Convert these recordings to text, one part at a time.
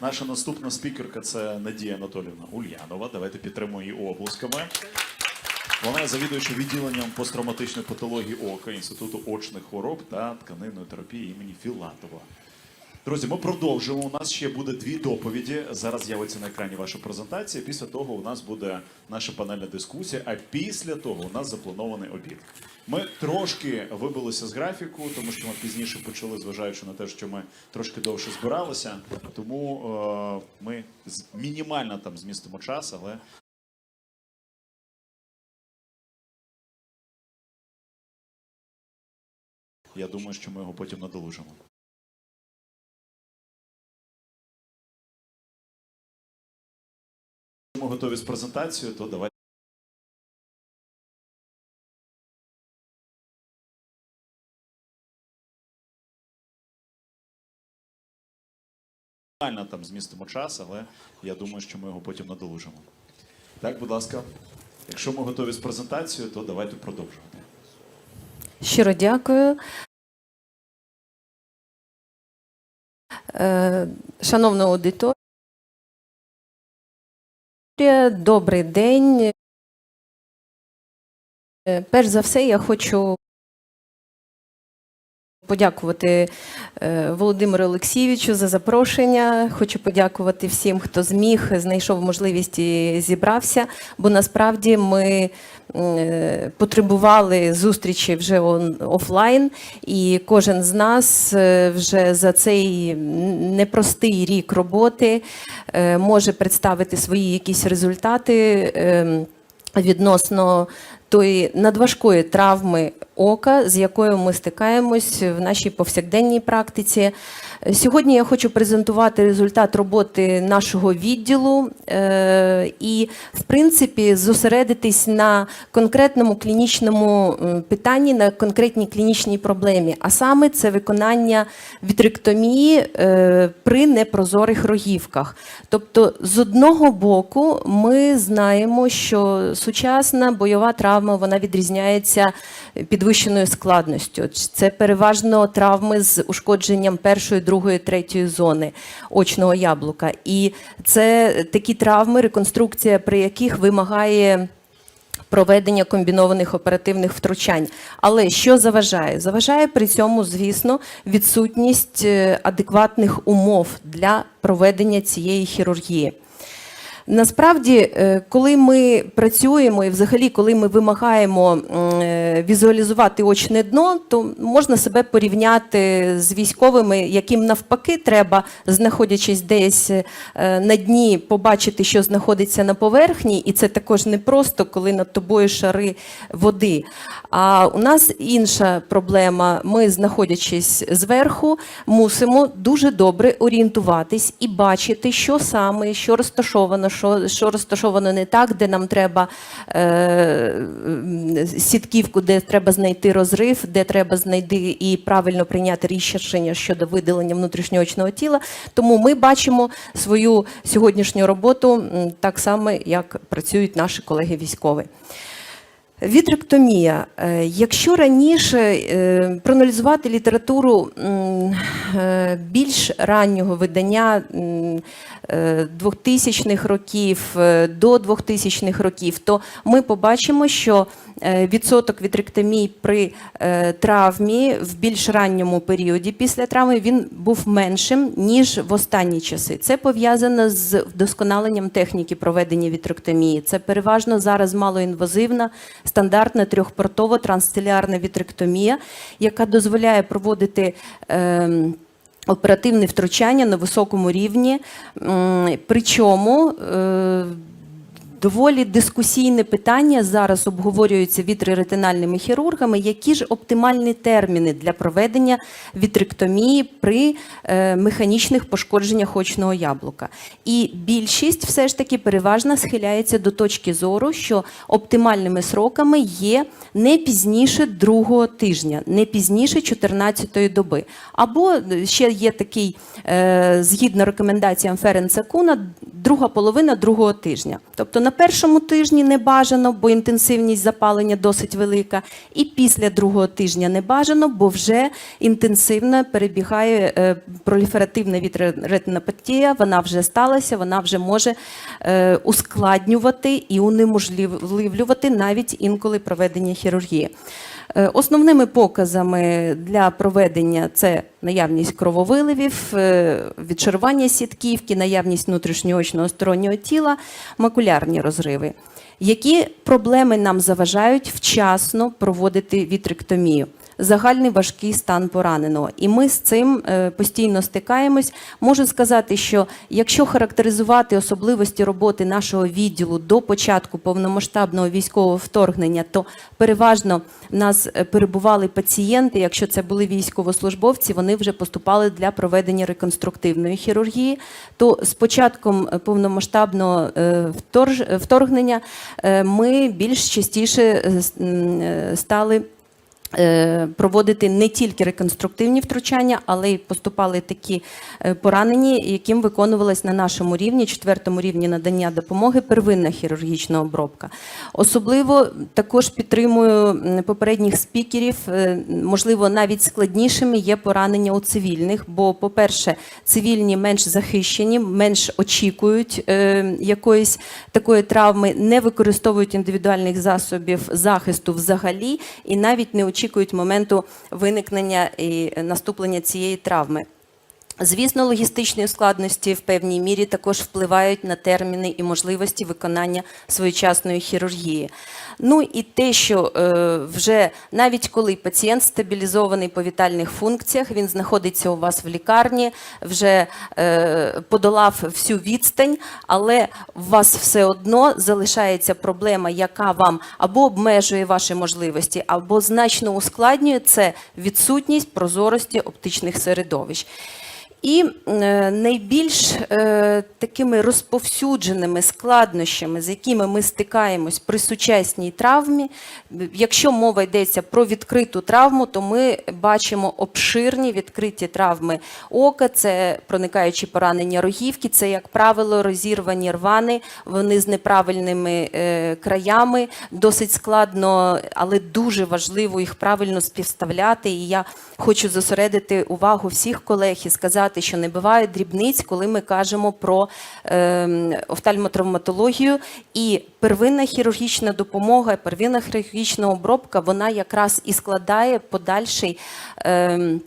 Наша наступна спікерка це Надія Анатолівна Ульянова. Давайте підтримуємо її облусками. Вона є завідуюча відділенням посттравматичної патології ока Інституту очних хвороб та тканинної терапії імені Філатова. Друзі, ми продовжуємо. У нас ще буде дві доповіді. Зараз з'явиться на екрані ваша презентація. Після того у нас буде наша панельна дискусія. А після того у нас запланований обід. Ми трошки вибилися з графіку, тому що ми пізніше почали, зважаючи на те, що ми трошки довше збиралися. Тому е, ми мінімально там змістимо час, але я думаю, що ми його потім надолужимо. Ми готові з презентацією, то давайте. Там змістимо час, але я думаю, що ми його потім надолужимо. Так, будь ласка, якщо ми готові з презентацією, то давайте продовжувати. Щиро дякую. Е, Шановна аудиторія, добрий день. Е, Перш за все, я хочу подякувати е, Володимиру Олексійовичу за запрошення. Хочу подякувати всім, хто зміг, знайшов можливість і зібрався, бо насправді ми е, потребували зустрічі вже офлайн, і кожен з нас е, вже за цей непростий рік роботи може представити свої якісь результати. ем, відносно тої надважкої травми ока, з якою ми стикаємось в нашій повсякденній практиці. Е, Сьогодні я хочу презентувати результат роботи нашого відділу е, і, в принципі, зосередитись на конкретному клінічному питанні, на конкретній клінічній проблемі, а саме це виконання вітректомії е, при непрозорих рогівках. Тобто, з одного боку, ми знаємо, що сучасна бойова травма вона відрізняється підвищеною складністю. Це переважно травми з ушкодженням першої, другої, третьої зони очного яблука. І це такі травми, реконструкція при яких вимагає проведення комбінованих оперативних втручань. Але що заважає? Заважає при цьому, звісно, відсутність е, адекватних умов для проведення цієї хірургії. Насправді, е, коли ми працюємо і взагалі, коли ми вимагаємо е, візуалізувати очне дно, то можна себе порівняти з військовими, яким навпаки треба, знаходячись десь е, на дні, побачити, що знаходиться на поверхні, і це також не просто, коли над тобою шари води. А у нас інша проблема. Ми, знаходячись зверху, мусимо дуже добре орієнтуватись і бачити, що саме, що розташовано, що, що розташовано не так, де нам треба е, сітківку, де треба знайти розрив, де треба знайти і правильно прийняти рішення щодо видалення внутрішньоочного тіла. Тому ми бачимо свою сьогоднішню роботу так само, як працюють наші колеги військові. Вітректомія. Е, Якщо раніше е, проаналізувати літературу е, більш раннього видання е, 2000-х років до 2000-х років, то ми побачимо, що відсоток вітректомій при травмі в більш ранньому періоді після травми він був меншим ніж в останні часи. Це пов'язано з вдосконаленням техніки проведення вітректомії. Це переважно зараз малоінвазивна, стандартна трьохпортова трансцелярна вітректомія, яка дозволяє проводити. ем, Оперативне втручання на високому рівні, причому е, Доволі дискусійне питання зараз обговорюється вітреретинальними хірургами. Які ж оптимальні терміни для проведення вітректомії при е, механічних пошкодженнях очного яблука? І більшість все ж таки переважно схиляється до точки зору, що оптимальними сроками є не пізніше другого тижня, не пізніше 14-ї доби. Або ще є такий, е, згідно рекомендаціям Ференца Куна, друга половина другого тижня. Тобто на першому тижні не бажано, бо інтенсивність запалення досить велика, і після другого тижня не бажано, бо вже інтенсивно перебігає е, проліферативна вітреретинопатія, вона вже сталася, вона вже може е, ускладнювати і унеможливлювати навіть інколи проведення хірургії. Е, Основними показами для проведення це наявність крововиливів, відчарування відшарування сітківки, наявність внутрішньоочного стороннього тіла, макулярні розриви. Які проблеми нам заважають вчасно проводити вітректомію? Загальний важкий стан пораненого. І ми з цим е, постійно стикаємось. Можу сказати, що якщо характеризувати особливості роботи нашого відділу до початку повномасштабного військового вторгнення, то переважно в нас е, перебували пацієнти. Якщо це були військовослужбовці, вони вже поступали для проведення реконструктивної хірургії. То з початком е, повномасштабного вторгнення ми більш частіше стали. Е, Проводити не тільки реконструктивні втручання, але й поступали такі е, поранені, яким виконувалась на нашому рівні, четвертому рівні надання допомоги, первинна хірургічна обробка. Особливо також підтримую попередніх спікерів. е, Можливо, навіть складнішими є поранення у цивільних, бо, по-перше, цивільні менш захищені, менш очікують якоїсь такої травми, не використовують індивідуальних засобів захисту взагалі і навіть не очікують моменту виникнення і наступлення цієї травми. Звісно, логістичні складності в певній мірі також впливають на терміни і можливості виконання своєчасної хірургії. Ну і те, що е, вже навіть коли пацієнт стабілізований по вітальних функціях, він знаходиться у вас в лікарні, вже е, подолав всю відстань, але у вас все одно залишається проблема, яка вам або обмежує ваші можливості, або значно ускладнює це відсутність прозорості оптичних середовищ. І е, найбільш е, такими розповсюдженими складнощами, з якими ми стикаємось при сучасній травмі, якщо мова йдеться про відкриту травму, то ми бачимо обширні відкриті травми ока, це проникаючі поранення рогівки, це, як правило, розірвані рвани, вони з неправильними е, краями, досить складно, але дуже важливо їх правильно співставляти. І я хочу зосередити увагу всіх колег і сказати, що не буває дрібниць, коли ми кажемо про е, офтальмотравматологію. І первинна хірургічна допомога, первинна хірургічна обробка, вона якраз і складає подальший. Е,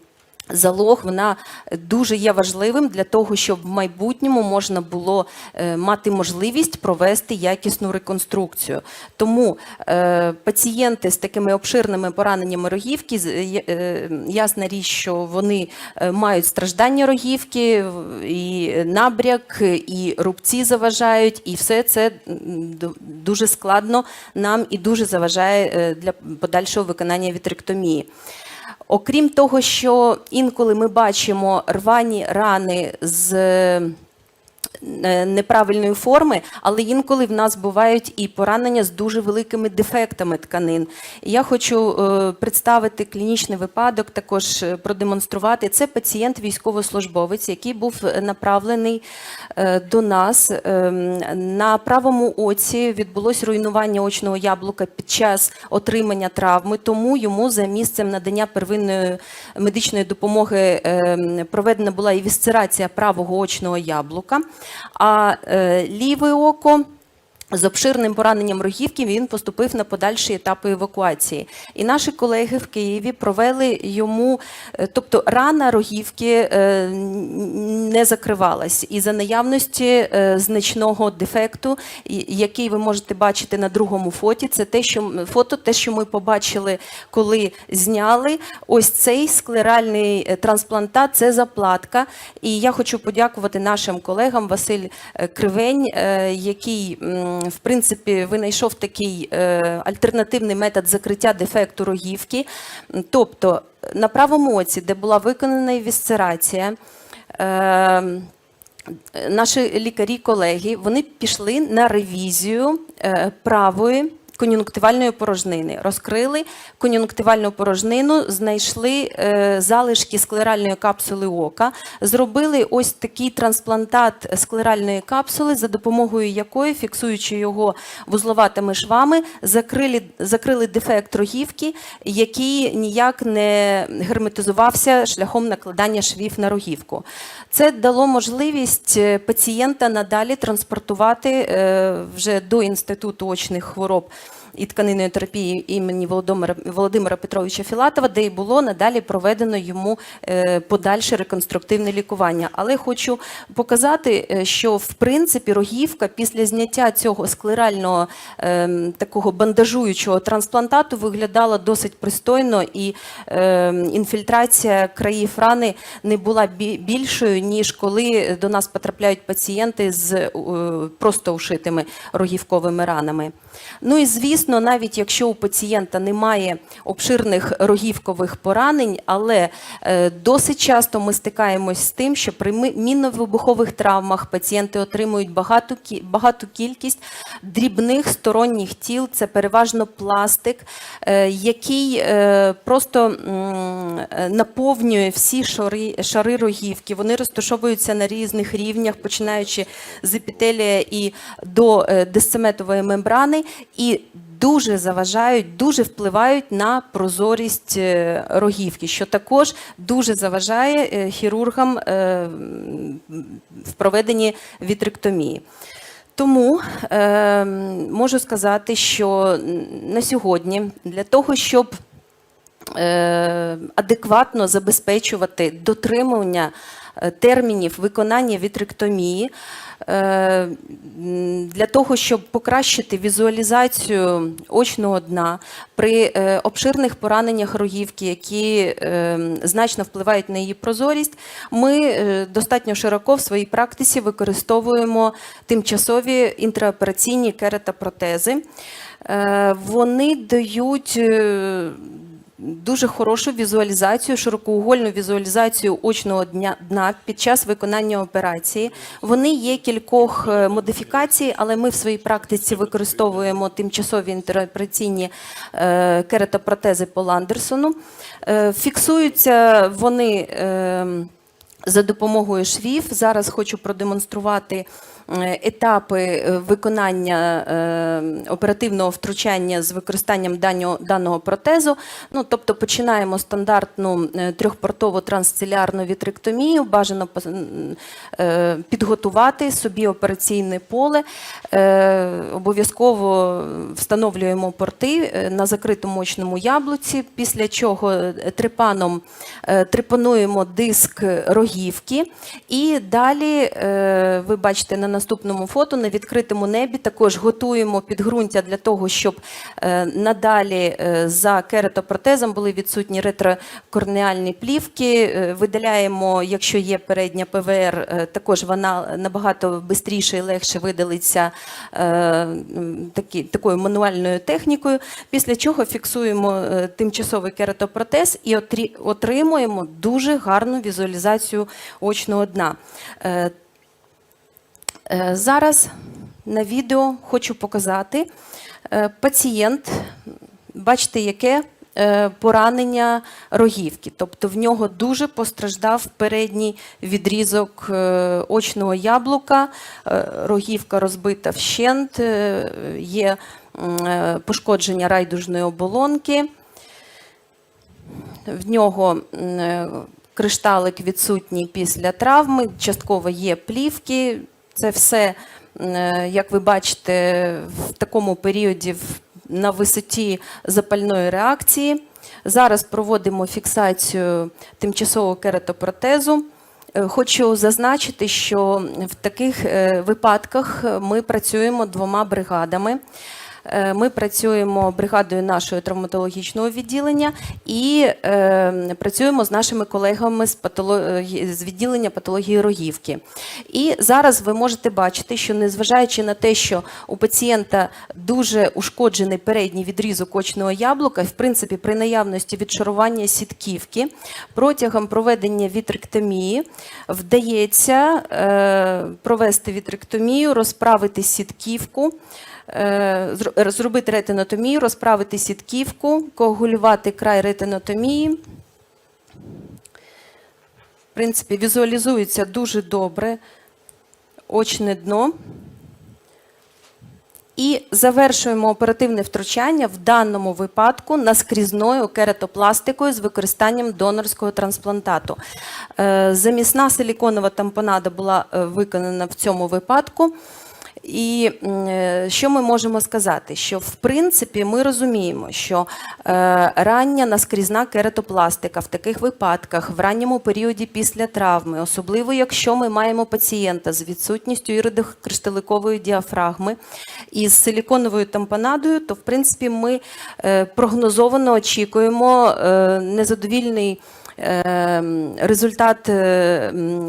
Залог вона дуже є важливим для того, щоб в майбутньому можна було е, мати можливість провести якісну реконструкцію. Тому е, пацієнти з такими обширними пораненнями рогівки, е, ясна річ, що вони мають страждання рогівки, і набряк, і рубці заважають, і все це дуже складно нам і дуже заважає для подальшого виконання вітректомії. Окрім того, що інколи ми бачимо рвані рани з неправильної форми, але інколи в нас бувають і поранення з дуже великими дефектами тканин. Я хочу е, представити клінічний випадок, також е, продемонструвати. Це пацієнт військовослужбовець, який був направлений е, до нас. Ем, На правому оці відбулось руйнування очного яблука під час отримання травми, тому йому за місцем надання первинної медичної допомоги ем, проведена була і вісцерація правого очного яблука, а е, ліве око. З обширним пораненням рогівки він поступив на подальші етапи евакуації. І наші колеги в Києві провели йому, е, тобто рана рогівки е, не закривалась. І за наявності е, значного дефекту, який ви можете бачити на другому фоті, це те, що фото, те, що ми побачили, коли зняли. Ось цей склеральний трансплантат це заплатка. І я хочу подякувати нашим колегам Василь Кривень, який в принципі винайшов такий е, альтернативний метод закриття дефекту рогівки. Тобто на правому оці, де була виконана вісцерація, е, Наші лікарі-колеги вони пішли на ревізію е, правої кон'юнктивальної порожнини. Розкрили кон'юнктивальну порожнину, знайшли е, залишки склеральної капсули ока, зробили ось такий трансплантат склеральної капсули, за допомогою якої, фіксуючи його вузловатими швами, закрили, закрили дефект рогівки, який ніяк не герметизувався шляхом накладання швів на рогівку. Це дало можливість е, пацієнта надалі транспортувати е, вже до інституту очних хвороб. І тканинної терапії імені Володимира, Володимира Петровича Філатова, де і було надалі проведено йому е, подальше реконструктивне лікування. Але хочу показати, е, що в принципі рогівка після зняття цього склерального ем, такого бандажуючого трансплантату виглядала досить пристойно, і ем, інфільтрація країв рани не була більшою, ніж коли до нас потрапляють пацієнти з е, просто ушитими рогівковими ранами. Ну і звісно, навіть якщо у пацієнта немає обширних рогівкових поранень, але е, досить часто ми стикаємось з тим, що при мінно-вибухових травмах пацієнти отримують багату, багату кількість дрібних сторонніх тіл, це переважно пластик, е, який е, просто наповнює всі шари, шари рогівки. Вони розташовуються на різних рівнях, починаючи з епітелія і до дисцеметової мембрани, і дуже заважають, дуже впливають на прозорість е, рогівки, що також дуже заважає е, хірургам е, в проведенні вітректомії. Тому е, можу сказати, що на сьогодні для того, щоб е, адекватно забезпечувати дотримання термінів виконання вітректомії, для того, щоб покращити візуалізацію очного дна при е, обширних пораненнях рогівки, які е, значно впливають на її прозорість, ми е, достатньо широко в своїй практиці використовуємо тимчасові інтраопераційні кератопротези. Е, Вони дають е, дуже хорошу візуалізацію, широкоугольну візуалізацію очного дня дна під час виконання операції. Вони є кількох е, модифікацій, але ми в своїй практиці використовуємо тимчасові інтеропераційні е, кератопротези по Ландерсону. Е, Фіксуються вони. е, за допомогою швів зараз хочу продемонструвати етапи е, виконання е, оперативного втручання з використанням даного протезу. Ну, тобто починаємо стандартну е, трьохпортову трансцелярну вітректомію, бажано е, підготувати собі операційне поле. Е, Обов'язково встановлюємо порти е, на закритому очному яблуці, після чого е, трипаном е, трипануємо диск рогівки. І далі, е, ви бачите на фото, на відкритому небі також готуємо підґрунтя для того, щоб е, надалі е, за кератопротезом були відсутні ретрокорнеальні плівки. Е, Видаляємо, якщо є передня ПВР, також вона набагато швидше і легше видалиться такі, такою мануальною технікою. Після чого фіксуємо тимчасовий кератопротез і отримуємо дуже гарну візуалізацію очного дна. Е, Зараз на відео хочу показати е, пацієнт, бачите, яке е, поранення рогівки. Тобто в нього дуже постраждав передній відрізок очного яблука, рогівка розбита вщент, є пошкодження райдужної оболонки. В нього кришталик відсутній після травми, частково є плівки. Це все, е, як ви бачите, в такому періоді на висоті запальної реакції. Зараз проводимо фіксацію тимчасового кератопротезу. Е, Хочу зазначити, що в таких е, випадках ми працюємо двома бригадами. Е, Ми працюємо бригадою нашого травматологічного відділення і е, працюємо з нашими колегами з, патоло- з відділення патології рогівки. І зараз ви можете бачити, що незважаючи на те, що у пацієнта дуже ушкоджений передній відрізок очного яблука, в принципі, при наявності відшарування сітківки протягом проведення вітректомії вдається е, провести вітректомію, розправити сітківку. Е, зробити ретинотомію, розправити сітківку, коагулювати край ретинотомії. В принципі, візуалізується дуже добре очне дно. І завершуємо оперативне втручання в даному випадку наскрізною кератопластикою з використанням донорського трансплантату. Е, Замісна силіконова тампонада була е, виконана в цьому випадку. І е, що ми можемо сказати? Що в принципі ми розуміємо, що е, рання наскрізна кератопластика в таких випадках в ранньому періоді після травми, особливо якщо ми маємо пацієнта з відсутністю іридокришталикової діафрагми і з силіконовою тампонадою, то в принципі ми е, прогнозовано очікуємо незадовільний. Результат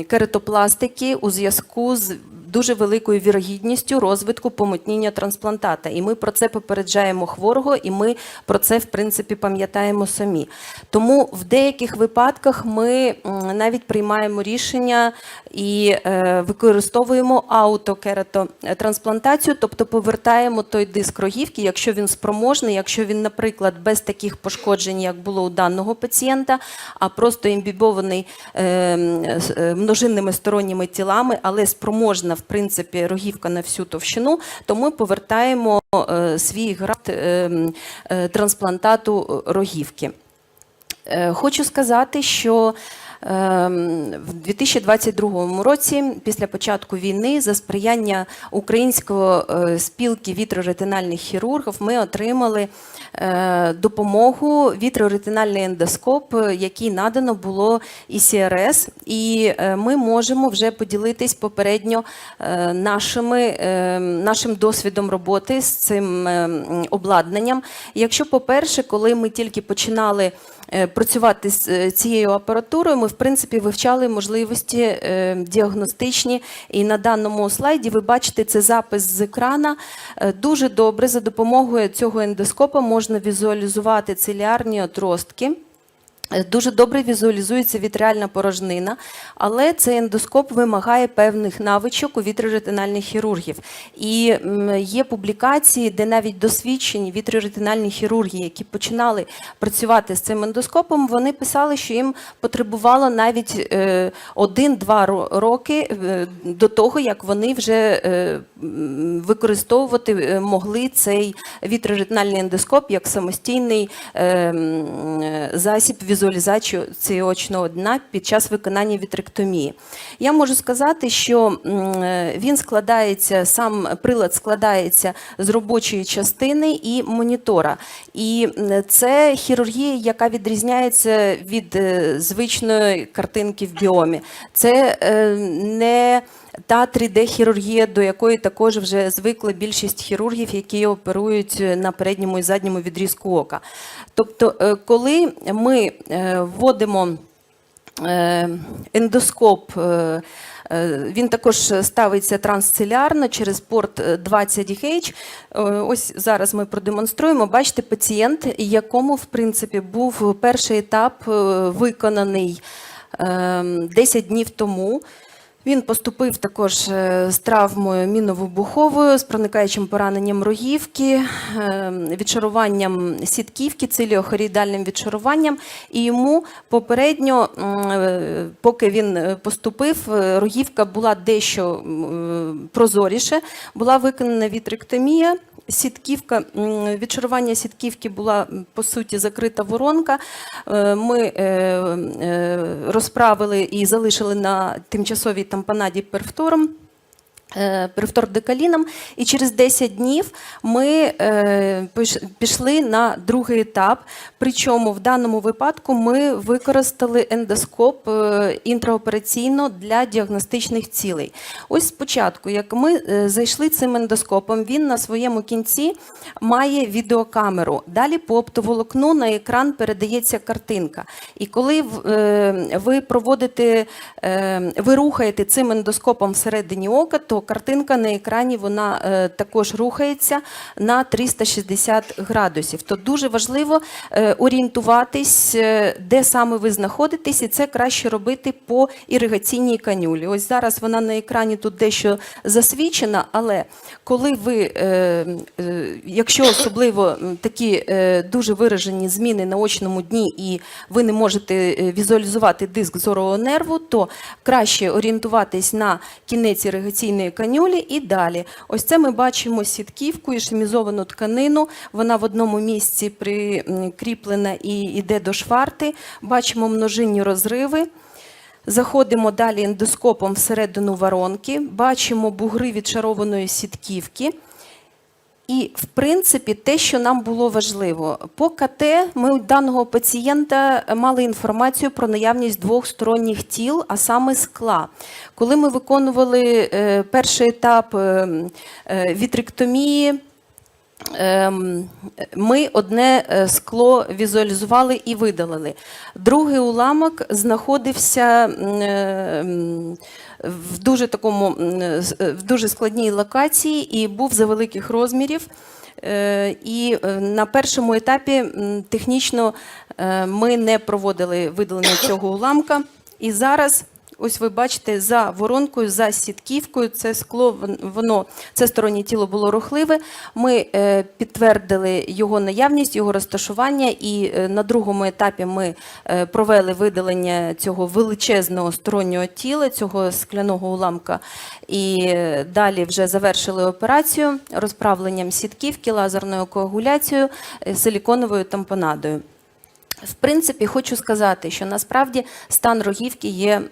кератопластики у зв'язку з дуже великою вірогідністю розвитку помутніння трансплантата. І ми про це попереджаємо хворого, і ми про це, в принципі, пам'ятаємо самі. Тому в деяких випадках ми навіть приймаємо рішення і е, використовуємо аутокератотрансплантацію, тобто повертаємо той диск рогівки, якщо він спроможний, якщо він, наприклад, без таких пошкоджень, як було у даного пацієнта, а просто імбібований е, е, множинними сторонніми тілами, але спроможна, в принципі, рогівка на всю товщину, то ми повертаємо е, свій графт е, е, трансплантату рогівки. Хочу сказати, що в 2022 році, після початку війни, за сприяння української е, спілки вітроретинальних хірургів, ми отримали е, допомогу вітроретинальний ендоскоп, е, який надано було ІСРС, і ми можемо вже поділитись попередньо нашими, нашим досвідом роботи з цим обладнанням. Якщо, по-перше, коли ми тільки починали працювати з е, цією апаратурою, ми в принципі вивчали можливості е, діагностичні. І на даному слайді ви бачите це запис з екрана. Е, Дуже добре за допомогою цього ендоскопа можна візуалізувати циліарні отростки. Е, Дуже добре візуалізується вітріальна порожнина, але цей ендоскоп вимагає певних навичок у вітроретинальних хірургів. І є публікації, де навіть досвідчені вітроретинальні хірурги, які починали працювати з цим ендоскопом, вони писали, що їм потребувало навіть е, один-два ро- роки е, до того, як вони вже е, використовувати е, могли цей вітроретинальний ендоскоп як самостійний е, е, засіб візуалізації цієї очного дна під час виконання вітректомії. Я можу сказати, що е, він складається, сам прилад складається з робочої частини і монітора. І це хірургія, яка відрізняється від е, звичної картинки в біомі. Це е, не та 3D-хірургія, до якої також вже звикла більшість хірургів, які оперують на передньому і задньому відрізку ока. Тобто, е, коли ми е, вводимо е, ендоскоп. Він також ставиться трансцелярно через порт е, 20H. Е, Ось зараз ми продемонструємо. Бачите, пацієнт, якому в принципі був перший етап виконаний е, 10 днів тому. Він поступив також е, з травмою міновибуховою, з проникаючим пораненням рогівки, е, відшаруванням сітківки, циліохорідальним відшаруванням. І йому попередньо, е, поки він поступив, рогівка була дещо прозоріше, була виконана вітректомія. Сітківка, відшарування сітківки була по суті закрита воронка. Ми розправили і залишили на тимчасовій тампонаді перфтором. Е, Перфтордекаліном, і через 10 днів ми е, пішли на другий етап. Причому в даному випадку ми використали ендоскоп е, інтраопераційно для діагностичних цілей. Ось спочатку, як ми зайшли цим ендоскопом, він на своєму кінці має відеокамеру. Далі по оптоволокну на екран передається картинка. І коли ви проводите, ви рухаєте цим ендоскопом всередині ока, то картинка на екрані вона е, також рухається на 360 градусів. То дуже важливо е, орієнтуватись, е, де саме ви знаходитесь, і це краще робити по іригаційній канюлі. Ось зараз вона на екрані тут дещо засвічена, але коли ви, якщо особливо такі дуже виражені зміни на очному дні, і ви не можете візуалізувати диск зорового нерву, то краще орієнтуватись на кінець іригаційної канюлі і далі. Ось це ми бачимо сітківку, і шемізовану тканину. Вона в одному місці прикріплена і йде до шварти. Бачимо множинні розриви. Заходимо далі ендоскопом всередину воронки, бачимо бугри відшарованої сітківки. І, в принципі, те, що нам було важливо, по КТ ми у даного пацієнта мали інформацію про наявність двох сторонніх тіл, а саме скла. Коли ми виконували е, перший етап е, е, вітректомії, Ем, Ми одне е, скло візуалізували і видалили. Другий уламок знаходився е, в дуже такому е, в дуже складній локації і був за великих розмірів. І на першому етапі технічно ми не проводили видалення цього уламка. І зараз Ось ви бачите за воронкою, за сітківкою, це скло, воно, це стороннє тіло було рухливе. Ми е, підтвердили його наявність, його розташування, і е, на другому етапі ми е, провели видалення цього величезного стороннього тіла, цього скляного уламка. І далі вже завершили операцію розправленням сітківки, лазерною коагуляцією, силіконовою тампонадою. В принципі, хочу сказати, що насправді стан рогівки є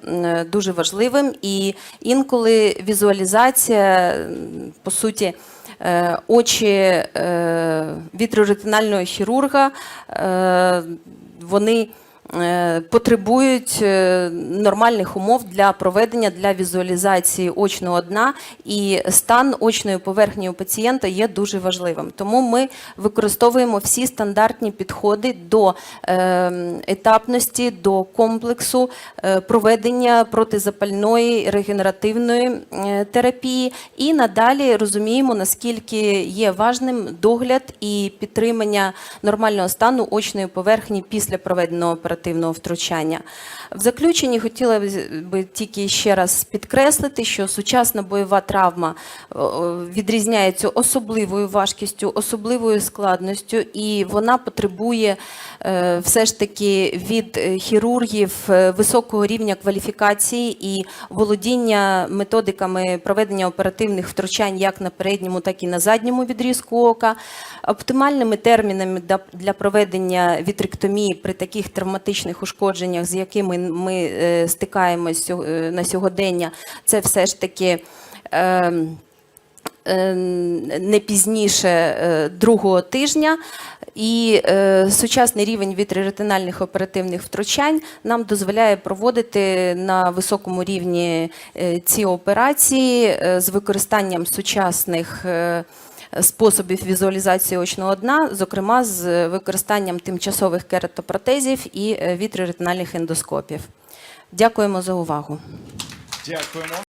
дуже важливим, і інколи візуалізація, по суті, е, очі е, вітроретинального хірурга, е, вони потребують е, нормальних умов для проведення для візуалізації очного дна, і стан очної поверхні у пацієнта є дуже важливим. Тому ми використовуємо всі стандартні підходи до е, етапності, до комплексу е, проведення протизапальної регенеративної е, терапії, і надалі розуміємо, наскільки є важним догляд і підтримання нормального стану очної поверхні після проведеного оперативного втручання. В заключенні хотіла б тільки ще раз підкреслити, що сучасна бойова травма о, відрізняється особливою важкістю, особливою складністю, і вона потребує е, все ж таки від е, хірургів е, високого рівня кваліфікації і володіння методиками проведення оперативних втручань як на передньому, так і на задньому відрізку ока, оптимальними термінами для- проведення вітректомії при таких травматичних ушкодженнях, з якими ми е, стикаємось е, на сьогодення, це все ж таки. ем, е, не пізніше е, другого тижня. І е, сучасний рівень вітреретинальних оперативних втручань нам дозволяє проводити на високому рівні е, ці операції е, з використанням сучасних. е, Способів візуалізації очного дна, зокрема з використанням тимчасових кератопротезів і е, вітреретинальних ендоскопів. Дякуємо за увагу. Дякуємо.